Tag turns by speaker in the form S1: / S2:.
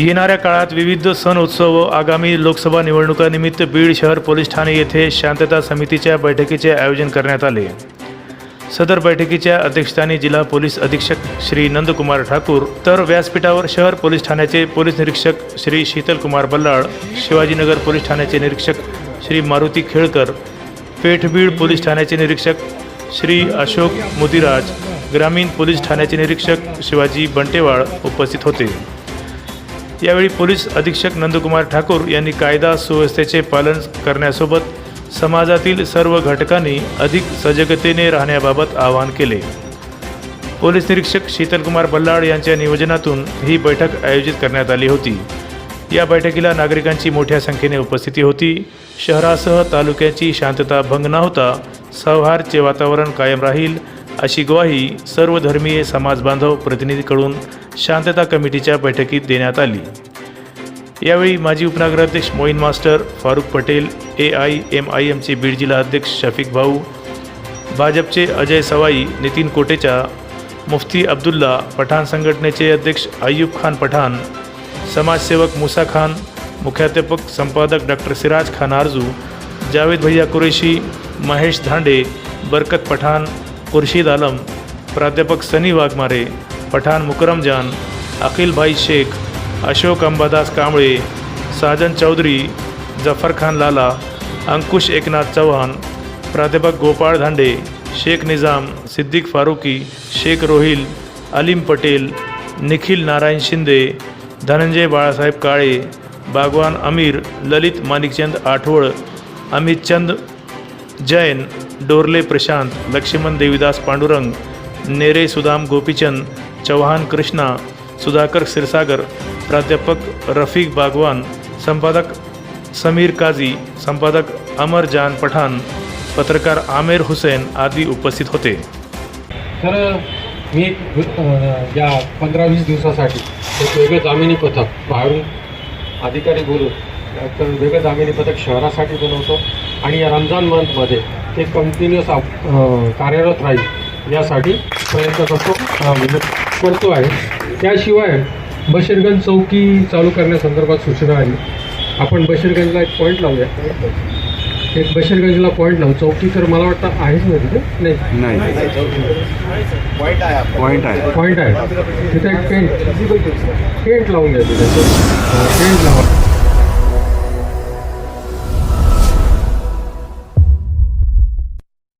S1: येणाऱ्या काळात विविध सण उत्सव व आगामी लोकसभा निवडणुकानिमित्त बीड शहर पोलीस ठाणे येथे शांतता समितीच्या बैठकीचे आयोजन करण्यात आले. सदर बैठकीच्या अध्यक्षस्थानी जिल्हा पोलीस अधीक्षक श्री नंदकुमार ठाकूर तर व्यासपीठावर शहर पोलीस ठाण्याचे पोलीस निरीक्षक श्री शीतलकुमार बल्लाळ शिवाजीनगर पोलीस ठाण्याचे निरीक्षक श्री मारुती खेळकर पेठबीड पोलीस ठाण्याचे निरीक्षक श्री अशोक मुदिराज ग्रामीण पोलीस ठाण्याचे निरीक्षक शिवाजी बंटेवाळ उपस्थित होते. यावेळी पोलीस अधीक्षक नंदकुमार ठाकूर यांनी कायदा सुव्यवस्थेचे पालन करण्यासोबत समाजातील सर्व घटकांनी अधिक सजगतेने राहण्याबाबत आवाहन केले. पोलीस निरीक्षक शीतलकुमार बल्लाड यांच्या नियोजनातून ही बैठक आयोजित करण्यात आली होती. या बैठकीला नागरिकांची मोठ्या संख्येने उपस्थिती होती. शहरासह तालुक्याची शांतता भंग न होता सौहार्दचे वातावरण कायम राहील अशी ग्वाही सर्व धर्मीय समाज बांधव प्रतिनिधीकडून शांतता कमिटीच्या बैठकीत देण्यात आली. यावेळी माजी उपनगराध्यक्ष Moin master Farooq Patel A I M I एमचे Beed जिल्हा अध्यक्ष शफिक भाऊ भाजपचे अजय सवाई नितीन कोटेचा मुफ्ती अब्दुल्ला पठाण संघटनेचे अध्यक्ष अय्यूब खान पठाण समाजसेवक मुसा खान मुख्याध्यापक संपादक डॉक्टर सिराज खान आरजू जावेद भैया कुरेशी महेश धांडे बरकत पठाण खुर्शीद आलम प्राध्यापक सनी वाघमारे पठाण मुकरमजान अखिलभाई शेख अशोक अंबादास कांबळे साजन चौधरी जफर खान लाला अंकुश एकनाथ चव्हाण प्राध्यापक गोपाळ धांडे शेख निजाम सिद्दीक फारुकी शेख रोहिल अलीम पटेल निखिल नारायण शिंदे धनंजय बाळासाहेब काळे बागवान अमीर ललित माणिकचंद आठवळ अमितचंद जैन डोरले प्रशांत लक्ष्मण देवीदास पांडुरंग नेरे सुदाम गोपीचंद चव्हाण कृष्णा सुधाकर क्षीरसागर प्राध्यापक रफीक बागवान संपादक समीर काझी संपादक अमर जान पठाण पत्रकार आमेर हुसैन आदी उपस्थित होते.
S2: तर मी या पंधरा वीस दिवसासाठी एक वेगळं जामिनी पथक बाहेरून अधिकारी बोलून वेगळं जामिनी पथक शहरासाठी बनवतो. आणि या रमजान मंथमध्ये ते कंटिन्युअस कार्यरत राहील. यासाठी प्रयत्न करतो. म्हणजे करतो आहे. त्याशिवाय बशीरगंज चौकी चालू करण्यासंदर्भात सूचना आली आपण बशीरगंजला एक पॉईंट लावूया. एक बशीरगंजला पॉईंट लावू. चौकी तर मला वाटतं आहेच ना तिथे? नाही.
S3: नाही. पॉईंट आहे
S2: पॉईंट आहे. तिथे एक पेंट पेंट लावून द्या तिथे. पेंट लावा.